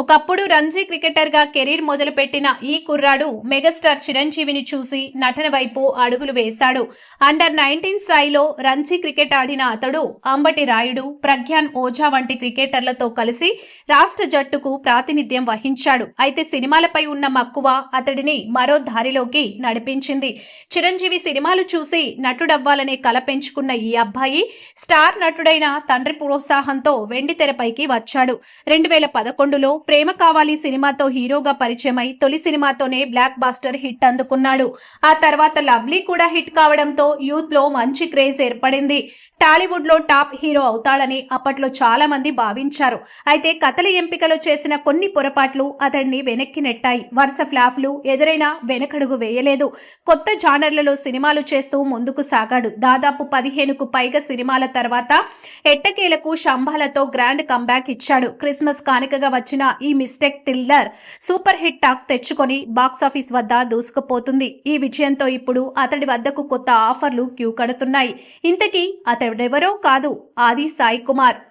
ఒకప్పుడు రంజీ క్రికెటర్గా కెరీర్ మొదలుపెట్టిన ఈ కుర్రాడు మెగాస్టార్ చిరంజీవిని చూసి నటన వైపు అడుగులు వేశాడు. అండర్ నైన్టీన్ స్థాయిలో రంజీ క్రికెట్ ఆడిన అతడు అంబటి రాయుడు ప్రజ్ఞాన్ ఓజా వంటి క్రికెటర్లతో కలిసి రాష్ట్ర జట్టుకు ప్రాతినిధ్యం వహించాడు. అయితే సినిమాలపై ఉన్న మక్కువ అతడిని మరో దారిలోకి నడిపించింది. చిరంజీవి సినిమాలు చూసి నటుడవ్వాలనే కల పెంచుకున్న ఈ అబ్బాయి స్టార్ నటుడైన తండ్రి ప్రోత్సాహంతో వెండి తెరపైకి వచ్చాడు. రెండు వేల పదకొండులో ప్రేమ కావాలి సినిమాతో హీరోగా పరిచయమై తొలి సినిమాతోనే బ్లాక్ బాస్టర్ హిట్ అందుకున్నాడు. ఆ తర్వాత లవ్లీ కూడా హిట్ కావడంతో యూత్లో మంచి క్రేజ్ ఏర్పడింది. టాలీవుడ్లో టాప్ హీరో అవుతాడని అప్పట్లో చాలా మంది భావించారు. అయితే కథల ఎంపికలో చేసిన కొన్ని పొరపాట్లు అతడిని వెనక్కి నెట్టాయి. వరుస ఫ్లాఫ్లు ఎదురైనా వెనకడుగు వేయలేదు. కొత్త జానర్లలో సినిమాలు చేస్తూ ముందుకు సాగాడు. దాదాపు పదిహేనుకు పైగా సినిమాల తర్వాత ఎట్టకేలకు శంభాలతో గ్రాండ్ కంబ్యాక్ ఇచ్చాడు. క్రిస్మస్ కానుకగా వచ్చిన ఈ మిస్టేక్ టిల్లర్ సూపర్ హిట్ టాక్ తెచ్చుకొని బాక్సాఫీస్ వద్ద దూసుకుపోతుంది. ఈ విజయంతో ఇప్పుడు అతడి వద్దకు కొత్త ఆఫర్లు క్యూ కడుతున్నాయి. ఇంతకీ అతడెవరో కాదు ఆది సాయి కుమార్.